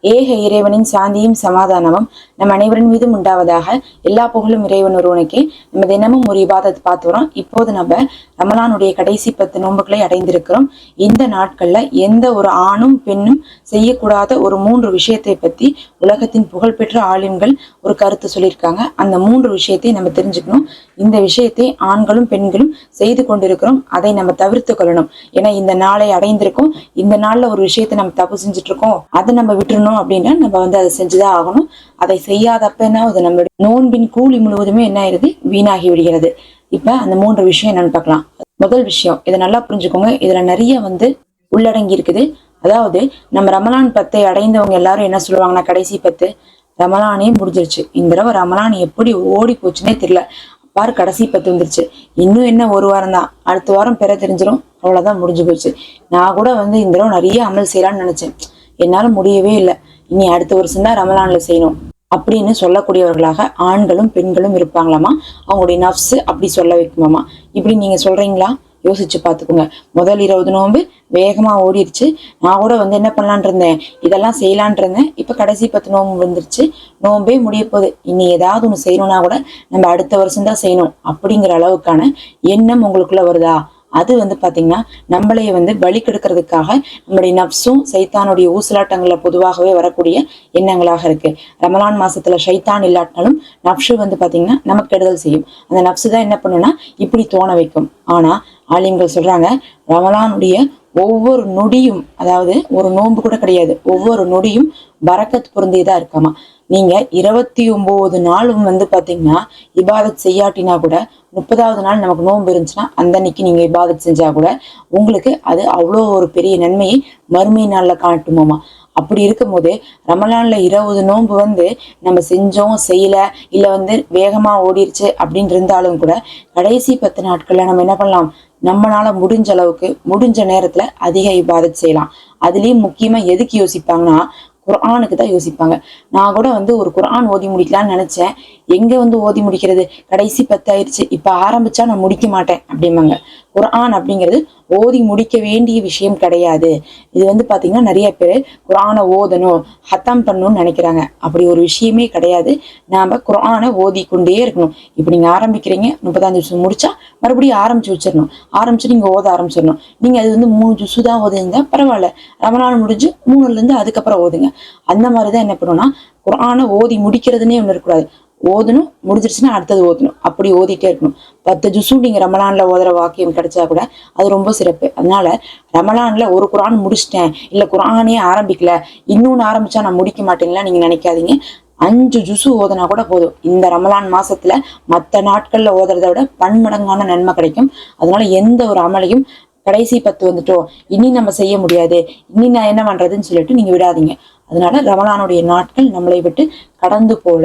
ஏக இறைவனின் சாந்தியும் சமாதானமும் நம் அனைவரின் மீதும் உண்டாவதாக எல்லா புகழும் இறைவன் ஒருவனுக்கே நம்ம தினமும் ஒரு விவாதத்தை பார்த்து வரோம் இப்போது நம்ம ரமலானுடைய கடைசி பத்து நோன்புகளை அடைந்திருக்கிறோம். இந்த நாட்கள்ல எந்த ஒரு ஆணும் பெண்ணும் செய்யக்கூடாத ஒரு மூன்று விஷயத்தை பத்தி உலகத்தின் புகழ்பெற்ற ஆலிம்கள் ஒரு கருத்து சொல்லியிருக்காங்க. அந்த மூன்று விஷயத்தை நம்ம தெரிஞ்சுக்கணும். இந்த விஷயத்தை ஆண்களும் பெண்களும் செய்து கொண்டிருக்கிறோம். அதை நம்ம தவிர்த்து கொள்ளணும். ஏன்னா இந்த நாளை அடைந்திருக்கோம். இந்த நாள்ல ஒரு விஷயத்தை நம்ம தப்பு செஞ்சுட்டு இருக்கோம். அதை நம்ம விட்டுறணும். அப்படின்னா நம்ம வந்து அதை செஞ்சுதான் ஆகணும். அதை செய்யாதப்பன்னா அது நம்மளுடைய நோன்பின் கூலி முழுவதுமே என்ன ஆயிருது வீணாகி விடுகிறது. இப்ப அந்த மூன்று விஷயம் என்னன்னு பார்க்கலாம். முதல் விஷயம் இதை நல்லா புரிஞ்சுக்கோங்க. இதுல நிறைய வந்து உள்ளடங்கி இருக்குது. அதாவது நம்ம ரமலான் பத்தை அடைந்தவங்க எல்லாரும் என்ன சொல்லுவாங்கன்னா கடைசி பத்து ரமலானே முடிஞ்சிருச்சு. இந்த தடவை ரமலான் எப்படி ஓடி போச்சுன்னே தெரியல. பாரு கடைசி பத்து வந்துருச்சு. இன்னும் என்ன ஒரு வாரம் தான். அடுத்த வாரம் பெற தெரிஞ்சிடும் அவ்வளவுதான் முடிஞ்சு போச்சு. நான் கூட வந்து இந்த தடவை நிறைய அமல் செய்யலாம்னு நினைச்சேன். என்னால முடியவே இல்லை. இனி அடுத்த வருஷம் தான் ரமலான்ல செய்யணும் அப்படின்னு சொல்லக்கூடியவர்களாக ஆண்களும் பெண்களும் இருப்பாங்களாமா? அவங்களுடைய நஃப்ஸு அப்படி சொல்ல வைக்குமாமா? இப்படி நீங்க சொல்றீங்களா? யோசிச்சு பார்த்துக்கோங்க. முதல் இருபது நோன்பு வேகமாக ஓடிடுச்சு நான் கூட வந்து என்ன பண்ணலான் இருந்தேன்? இதெல்லாம் செய்யலான் இருந்தேன். இப்போ கடைசி பத்து நோம்பு வந்துருச்சு. நோன்பே முடிய போகுது. இனி ஏதாவது ஒன்று செய்யணும்னா கூட நம்ம அடுத்த வருஷம் தான் செய்யணும் அப்படிங்கிற அளவுக்கான எண்ணம் உங்களுக்குள்ள வருதா? அது வந்து பாத்தீங்கன்னா நம்மளைய வந்து பலி கெடுக்கிறதுக்காக நம்முடைய நப்சும் சைத்தானுடைய ஊசலாட்டங்கள்ல பொதுவாகவே வரக்கூடிய எண்ணங்களாக இருக்கு. ரமலான் மாசத்துல சைத்தான் இல்லாட்டாலும் நப்சு வந்து பாத்தீங்கன்னா நமக்கு கெடுதல் செய்யும். அந்த நப்சு தான் என்ன பண்ணுன்னா இப்படி தோண வைக்கும். ஆனா ஆலிம்கள் சொல்றாங்க ரமலானுடைய ஒவ்வொரு நொடியும் அதாவது ஒரு நோன்பு கூட கிடையாது ஒவ்வொரு நொடியும் பறக்கத் பொருந்தியதா இருக்காமா? நீங்க இருபத்தி ஒன்பது நாளும் வந்து பாத்தீங்கன்னா இபாதத் செய்யாட்டினா கூட முப்பதாவது நாள் நமக்கு நோன்பு இருந்துச்சுன்னா அந்த அன்னைக்கு நீங்க இபாதத் செஞ்சா கூட உங்களுக்கு அது அவ்வளோ ஒரு பெரிய நன்மையை மறுமை நாள்ல காட்டுமாமா? அப்படி இருக்கும்போது ரமலான்ல இருபது நோன்பு வந்து நம்ம செஞ்சோம் செய்யல இல்லை வந்து வேகமா ஓடிருச்சு அப்படின்னு இருந்தாலும் கூட கடைசி பத்து நாட்கள்ல நம்ம என்ன பண்ணலாம்? நம்மளால முடிஞ்ச அளவுக்கு முடிஞ்ச நேரத்துல அதிக இபாதத் செய்யலாம். அதுலயும் முக்கியமா எதுக்கு யோசிப்பாங்கன்னா குர்ஆனுக்கு தான் யோசிப்பாங்க. நான் கூட வந்து ஒரு குரான் ஓதி முடிக்கலாம்னு நினைச்சேன். எங்க வந்து ஓதி முடிக்கிறது? கடைசி பத்து ஆயிடுச்சு இப்ப ஆரம்பிச்சா நான் முடிக்க மாட்டேன் அப்படிம்பாங்க. குரான் அப்படிங்கிறது ஓதி முடிக்க வேண்டிய விஷயம் கிடையாது. இது வந்து பாத்தீங்கன்னா நிறைய பேர் குரானை ஓதணும் ஹத்தம் பண்ணணும்னு நினைக்கிறாங்க. அப்படி ஒரு விஷயமே கிடையாது. நாம குரானை ஓதி கொண்டே இருக்கணும். இப்போ நீங்க ஆரம்பிக்கிறீங்க முப்பதாம் நிமிஷம் முடிச்சா மறுபடியும் ஆரம்பிச்சு வச்சிடணும் ஆரம்பிச்சு நீங்க ஓத ஆரம்பிச்சிடணும் நீங்க அது வந்து மூணு ஜூஸு தான் ஓதுங்க பரவாயில்ல. ரமணான் முடிஞ்சு மூணுல இருந்து அதுக்கப்புறம் ஓதுங்க. அந்த மாதிரிதான் என்ன பண்ணணும்னா குரானை ஓதி முடிக்கிறதுனே ஒன்று இருக்கக்கூடாது. ஓதணும் முடிஞ்சிருச்சுன்னா அடுத்தது ஓதணும். அப்படி ஓதிட்டே இருக்கணும். பத்து ஜுசும் நீங்க ரமலான்ல ஓதுற வாக்கியம் கிடைச்சா கூட அது ரொம்ப சிறப்பு. அதனால ரமலான்ல ஒரு குரான் முடிச்சிட்டேன் இல்ல குரானே ஆரம்பிக்கல இன்னொன்னு ஆரம்பிச்சா நான் முடிக்க மாட்டேங்களா நீங்க நினைக்காதீங்க. அஞ்சு ஜுசு ஓதுனா கூட போதும். இந்த ரமலான் மாசத்துல மற்ற நாட்கள்ல ஓதுறதை விட பன்மடங்கான நன்மை கிடைக்கும். அதனால எந்த ஒரு அமலையும் கடைசி பத்து வந்துட்டோம் இனி நம்ம செய்ய முடியாது இனி நான் என்ன பண்றதுன்னு சொல்லிட்டு நீங்க விடாதீங்க. அதனால ரமலானுடைய நாட்கள் நம்மளை விட்டு கடந்து போல.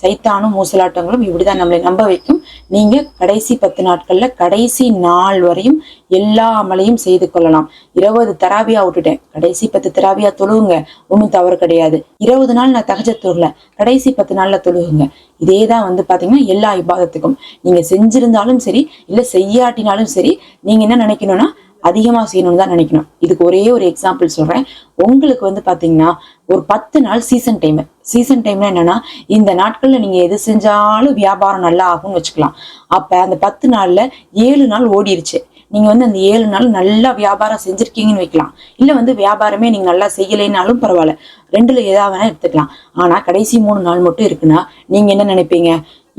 சைத்தானும் மூசலாட்டங்களும் இப்படிதான் நம்மளை நம்ப வைக்கும். நீங்க கடைசி பத்து நாட்கள்ல கடைசி நாள் வரையும் எல்லா அமலையும் செய்து கொள்ளலாம். இருபது தராபியா விட்டுட்டேன். கடைசி பத்து தராபியா தொழுகுங்க ஒன்றும் தவறு கிடையாது. இருபது நாள் நான் தகஜ தொழுல கடைசி பத்து நாள்ல தொழுகுங்க. இதே தான் வந்து பாத்தீங்கன்னா எல்லா இபாதத்துக்கும். நீங்க செஞ்சிருந்தாலும் சரி இல்ல செய்யாட்டினாலும் சரி நீங்க என்ன நினைக்கணும்னா அதிகமா செய்யணும்னு தான் நினைக்கணும். இதுக்கு ஒரே ஒரு எக்ஸாம்பிள் சொல்றேன். உங்களுக்கு வந்து பார்த்தீங்கன்னா ஒரு பத்து நாள் சீசன் டைம் சீசன் டைம்ல என்னன்னா இந்த நாட்கள்ல நீங்க எது செஞ்சாலும் வியாபாரம் நல்லா ஆகும்னு வச்சுக்கலாம். அப்ப அந்த பத்து நாள்ல ஏழு நாள் ஓடிருச்சு. நீங்க வந்து அந்த ஏழு நாள் நல்லா வியாபாரம் செஞ்சிருக்கீங்கன்னு வைக்கலாம். இல்லை வந்து வியாபாரமே நீங்க நல்லா செய்யலைனாலும் பரவாயில்ல. ரெண்டுல ஏதாவது வேணால் எடுத்துக்கலாம். ஆனா கடைசி மூணு நாள் மட்டும் இருக்குன்னா நீங்க என்ன நினைப்பீங்க?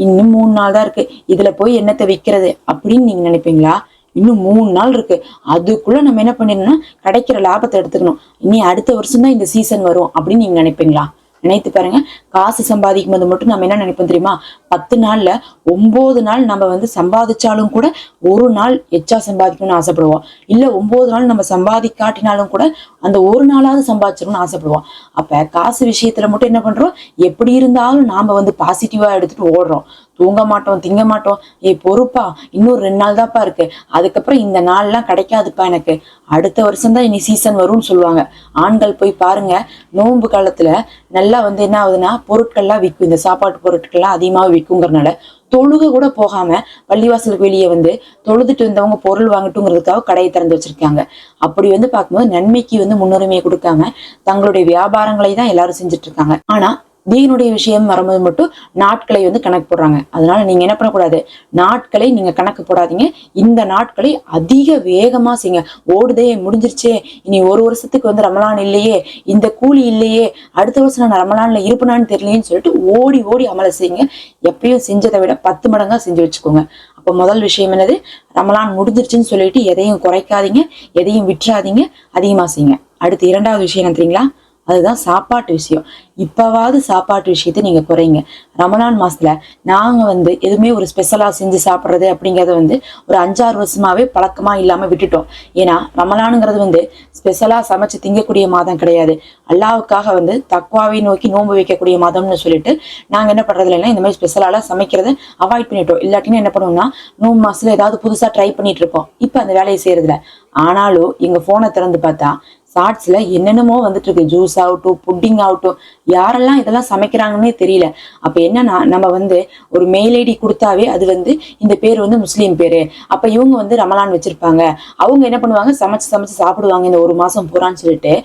இன்னும் மூணு நாள் தான் இருக்கு. இதுல போய் என்னத்தை விற்கிறது அப்படின்னு நீங்க நினைப்பீங்களா? இன்னும் மூணு நாள் இருக்கு. அதுக்குள்ள நம்ம என்ன பண்ணிடணும்னா கிடைக்கிற லாபத்தை எடுத்துக்கணும். இனி அடுத்த வருஷம் தான் இந்த சீசன் வரும் அப்படின்னு நீங்க நினைப்பீங்களா? நினைத்து பாருங்க. காசு சம்பாதிக்கும் போது மட்டும் நம்ம என்ன நினைப்போம் தெரியுமா? பத்து நாள்ல ஒன்பது நாள் நம்ம வந்து சம்பாதிச்சாலும் கூட ஒரு நாள் எச்சா சம்பாதிக்கணும்னு ஆசைப்படுவோம். இல்ல ஒன்பது நாள் நம்ம சம்பாதிக்காட்டினாலும் கூட அந்த ஒரு நாளாவது சம்பாதிச்சிடணும்னு ஆசைப்படுவோம். அப்ப காசு விஷயத்துல மட்டும் என்ன பண்றோம்? எப்படி இருந்தாலும் நாம வந்து பாசிட்டிவா எடுத்துட்டு ஓடுறோம். தூங்க மாட்டோம் திங்க மாட்டோம். ஏ பொறுப்பா இன்னும் ரெண்டு நாள் தான்ப்பா இருக்கு. அதுக்கப்புறம் இந்த நாள்லாம் கிடைக்காதுப்பா எனக்கு. அடுத்த வருஷம் தான் இனி சீசன் வரும்னு சொல்லுவாங்க. ஆண்கள் போய் பாருங்க நோன்பு காலத்துல நல்லா வந்து என்ன ஆகுதுன்னா பொருட்கள்லாம் விற்கும் இந்த சாப்பாட்டு பொருட்கள்லாம் அதிகமாக விற்குங்கிறனால தொழுக கூட போகாம பள்ளிவாசலுக்கு வெளியே வந்து தொழுதுட்டு வந்தவங்க பொருள் வாங்கட்டுங்கிறதுக்காக கடையை திறந்து வச்சிருக்காங்க. அப்படி வந்து பார்க்கும்போது நன்மைக்கு வந்து முன்னுரிமையை கொடுக்காம தங்களுடைய வியாபாரங்களை தான் எல்லாரும் செஞ்சுட்டு இருக்காங்க. ஆனா தீனுடைய விஷயம் வரும்போது மட்டும் நாட்களை வந்து கணக்கு போடுறாங்க. அதனால நீங்க என்ன பண்ணக்கூடாது? நாட்களை நீங்க கணக்கு போடாதீங்க. இந்த நாட்களை அதிக வேகமா செய்யுங்க. ஓடுதே முடிஞ்சிருச்சே. இனி ஒரு வருஷத்துக்கு வந்து ரமலான் இல்லையே. இந்த கூலி இல்லையே. அடுத்த வருஷம் நான் ரமலான்ல இருப்பனான்னு தெரியலையேன்னு சொல்லிட்டு ஓடி ஓடி அமலை செய்யுங்க. எப்பயும் செஞ்சதை விட பத்து மடங்கா செஞ்சு வச்சுக்கோங்க. அப்போ முதல் விஷயம் என்னது? ரமலான் முடிஞ்சிருச்சுன்னு சொல்லிட்டு எதையும் குறைக்காதீங்க. எதையும் விட்டுறாதீங்க. அதிகமா செய்யுங்க. அடுத்து இரண்டாவது விஷயம் என்ன தெரியுங்களா? அதுதான் சாப்பாட்டு விஷயம். இப்பவாவது சாப்பாட்டு விஷயத்தை நீங்க குறைங்க. ரமலான் மாசத்துல நாங்க வந்து எதுவுமே ஒரு ஸ்பெஷலாக செஞ்சு சாப்பிட்றது அப்படிங்கறத வந்து ஒரு அஞ்சாறு வருஷமாவே பழக்கமா இல்லாம விட்டுட்டோம். ஏன்னா ரமலானுங்கிறது வந்து ஸ்பெஷலாக சமைச்சு திங்கக்கூடிய மாதம் கிடையாது. அல்லாவுக்காக வந்து தக்குவாவை நோக்கி நோன்பு வைக்கக்கூடிய மாதம்னு சொல்லிட்டு நாங்க என்ன பண்றது இல்லைன்னா இந்த மாதிரி ஸ்பெஷலால சமைக்கிறத அவாய்ட் பண்ணிட்டோம். இல்லாட்டினா என்ன பண்ணுவோம்னா நோன்பு மாசத்துல ஏதாவது புதுசா ட்ரை பண்ணிட்டு இருப்போம். இப்போ அந்த வேலையை செய்யறதில்ல. ஆனாலும் எங்க ஃபோனை திறந்து பார்த்தா ஷார்ட்ஸில் என்னென்னமோ வந்துட்டு இருக்கு ஜூஸ் ஆகட்டும் புட்டிங் ஆகட்டும். யாரெல்லாம் இதெல்லாம் சமைக்கிறாங்கன்னே தெரியல. அப்ப என்னன்னா நம்ம வந்து ஒரு மெயில் ஐடி கொடுத்தாவே அது வந்து இந்த பேர் வந்து முஸ்லீம் பேரு. அப்ப இவங்க வந்து ரமலான் வச்சிருப்பாங்க. அவங்க என்ன பண்ணுவாங்க? சமைச்சு சமைச்சு சாப்பிடுவாங்க. இந்த ஒரு மாசம் பூரான்னு சொல்லிட்டு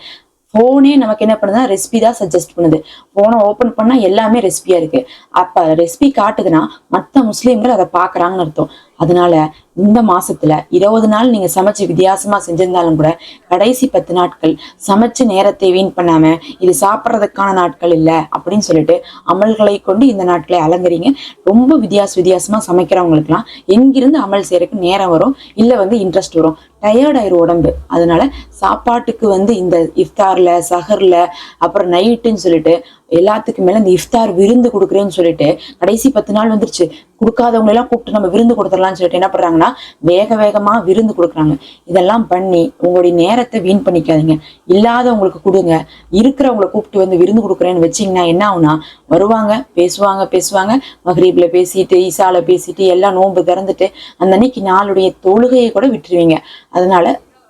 ஃபோனே நமக்கு என்ன பண்ணுதுன்னா ரெசிபி தான் சஜஸ்ட் பண்ணுது. ஃபோனை ஓப்பன் பண்ணா எல்லாமே ரெசிபியா இருக்கு. அப்ப ரெசிபி காட்டுதுன்னா மற்ற முஸ்லீம்கள் அதை பாக்குறாங்கன்னு அர்த்தம். அதனால இந்த மாசத்துல இருபது நாள் நீங்க சமைச்சு வித்தியாசமா செஞ்சிருந்தாலும் கூட கடைசி பத்து நாட்கள் சமைச்சு நேரத்தை வீண் பண்ணாம இது சாப்பிட்றதுக்கான நாட்கள் இல்ல அப்படின்னு சொல்லிட்டு அமல்களை கொண்டு இந்த நாட்களை அலங்கரிங்க. ரொம்ப வித்தியாச வித்தியாசமா சமைக்கிறவங்களுக்குலாம் எங்கிருந்து அமல் செய்யறதுக்கு நேரம் வரும் இல்ல வந்து இன்ட்ரெஸ்ட் வரும். டயர்ட் ஆயிரும் உடம்பு. அதனால சாப்பாட்டுக்கு வந்து இந்த இஃப்தார்ல சஹர்ல அப்புறம் நைட்டுன்னு சொல்லிட்டு எல்லாத்துக்கும் மேல இந்த இஃப்தார் விருந்து கொடுக்குறேன்னு சொல்லிட்டு கடைசி பத்து நாள் வந்துருச்சு. கொடுக்காதவங்க எல்லாம் கூப்பிட்டு நம்ம விருந்து கொடுத்துடலாம்னு சொல்லிட்டு என்ன பண்றாங்கன்னா வேக வேகமா விருந்து கொடுக்குறாங்க. இதெல்லாம் பண்ணி உங்களுடைய நேரத்தை வீண் பண்ணிக்காதீங்க. இல்லாதவங்களுக்கு கொடுங்க. இருக்கிறவங்களை கூப்பிட்டு வந்து விருந்து கொடுக்குறேன்னு வச்சீங்கன்னா என்ன ஆகுனா வருவாங்க பேசுவாங்க பேசுவாங்க. மகரீப்ல பேசிட்டு ஈசால பேசிட்டு எல்லாம் நோன்பு திறந்துட்டு அந்த அன்னைக்கு நாளுடைய தொழுகையை கூட விட்டுருவீங்க. அதனால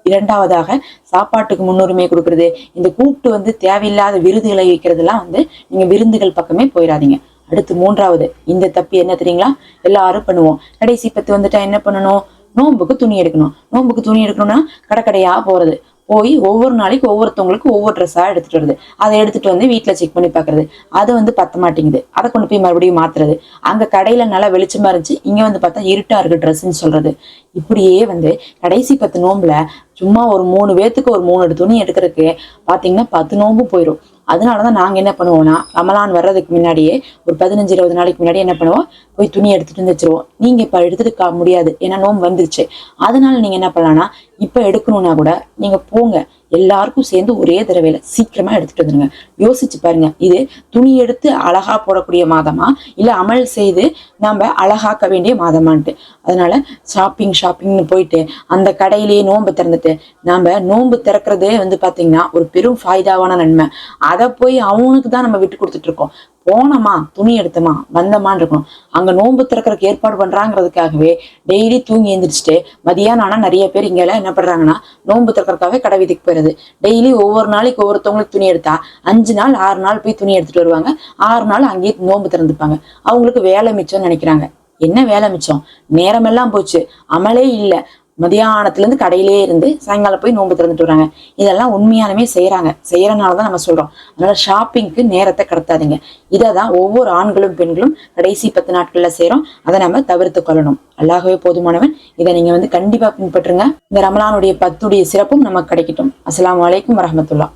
இரண்டாவதாக சாப்பாட்டுக்கு முன்னுரிமை கொடுக்கறது. இந்த கூப்பிட்டு வந்து தேவையில்லாத விருதுகளை வைக்கிறதுலாம் வந்து நீங்க விருந்துகள் பக்கமே போயிடாதீங்க. அடுத்து மூன்றாவது இந்த தப்பு என்ன தெரியுங்களா? எல்லாரும் பண்ணுவோம். கடைசி பத்து வந்துட்டா என்ன பண்ணணும்? நோன்புக்கு துணி எடுக்கணும். நோன்புக்கு துணி எடுக்கணும்னா கடை கடையா போறது. போய் ஒவ்வொரு நாளைக்கு ஒவ்வொருத்தவங்களுக்கு ஒவ்வொரு ட்ரெஸ்ஸா எடுத்துட்டு வருது. அதை எடுத்துட்டு வந்து வீட்டில் செக் பண்ணி பாக்குறது அது வந்து பத்த மாட்டேங்குது. அதை கொண்டு போய் மறுபடியும் மாத்துறது. அங்க கடையில நல்லா வெளிச்சமா இருந்துச்சு. இங்கே வந்து பார்த்தா இருட்டா இருக்கு ட்ரெஸ்ஸுன்னு சொல்றது. இப்படியே வந்து கடைசி பத்து நோம்புல சும்மா ஒரு மூணு பேத்துக்கு ஒரு மூணு துணி எடுக்கிறதுக்கு பார்த்தீங்கன்னா பத்து நோம்பு போயிடும் அதனால தான் நாங்கள் என்ன பண்ணுவோம்னா ரமலான் வர்றதுக்கு முன்னாடியே ஒரு பதினஞ்சு இருபது நாளைக்கு முன்னாடி என்ன பண்ணுவோம் போய் துணி எடுத்துகிட்டு வந்து நீங்கள் இப்போ எடுத்துகிட்டு எடுத்துட்டு கா- முடியாது ஏன்னா நோம்பு வந்துருச்சு. அதனால நீங்கள் என்ன பண்ணலாம்னா இப்போ எடுக்கணும்னா கூட நீங்கள் போங்க. எல்லாருக்கும் சேர்ந்து ஒரே தடவையில சீக்கிரமா எடுத்துட்டு வந்துருங்க. யோசிச்சு பாருங்க. இது துணி எடுத்து அழகா போடக்கூடிய மாதமா? இல்ல அமல் செய்து நம்ம அழகாக்க வேண்டிய மாதமான்ட்டு. அதனால ஷாப்பிங் ஷாப்பிங்னு போயிட்டு அந்த கடையிலேயே நோன்பு திறந்துட்டு நம்ம நோன்பு திறக்கிறதே வந்து பாத்தீங்கன்னா ஒரு பெரும் ஃபாய்தாவான நன்மை. அதை போய் அவனுக்கு தான் நம்ம விட்டு கொடுத்துட்டு இருக்கோம். போனோமா துணி எடுத்தோமா வந்தோமான்னு இருக்கணும். அங்க நோன்பு திறக்கறதுக்கு ஏற்பாடு பண்றாங்கிறதுக்காகவே டெய்லி தூங்கி எழுந்திரிச்சிட்டு மதியானம் ஆனா நிறைய பேர் இங்க எல்லாம் என்ன பண்றாங்கன்னா நோன்பு திறக்கிறதுக்காகவே கடை வீதிக்கு போயிருது டெய்லி ஒவ்வொரு நாளைக்கு ஒவ்வொருத்தவங்களுக்கு துணி எடுத்தா அஞ்சு நாள் ஆறு நாள் போய் துணி எடுத்துட்டு வருவாங்க. ஆறு நாள் அங்கேயே நோன்பு திறந்துப்பாங்க. அவங்களுக்கு வேலை மிச்சம்னு நினைக்கிறாங்க. என்ன வேலை மிச்சம்? நேரமெல்லாம் போச்சு. அமலே இல்லை. மதியானத்துலேருந்து கடையிலே இருந்து சாயங்காலம் போய் நோன்பு திறந்துட்டு வராங்க. இதெல்லாம் உண்மையானமே செய்கிறாங்க செய்கிறனால தான் நம்ம சொல்கிறோம் அதனால் ஷாப்பிங்க்கு நேரத்தை கடத்தாதீங்க. இதை தான் ஒவ்வொரு ஆண்களும் பெண்களும் கடைசி பத்து நாட்களில் செய்கிறோம் அதை நம்ம தவிர்த்து கொள்ளணும். அல்லாகவே போதுமானவன். இதை நீங்கள் வந்து கண்டிப்பாக பின்பற்றுங்க. இந்த ரமலானுடைய பத்துடைய சிறப்பும் நமக்கு கிடைக்கட்டும். அஸ்லாம் வலைக்கும் வரமத்துல்லா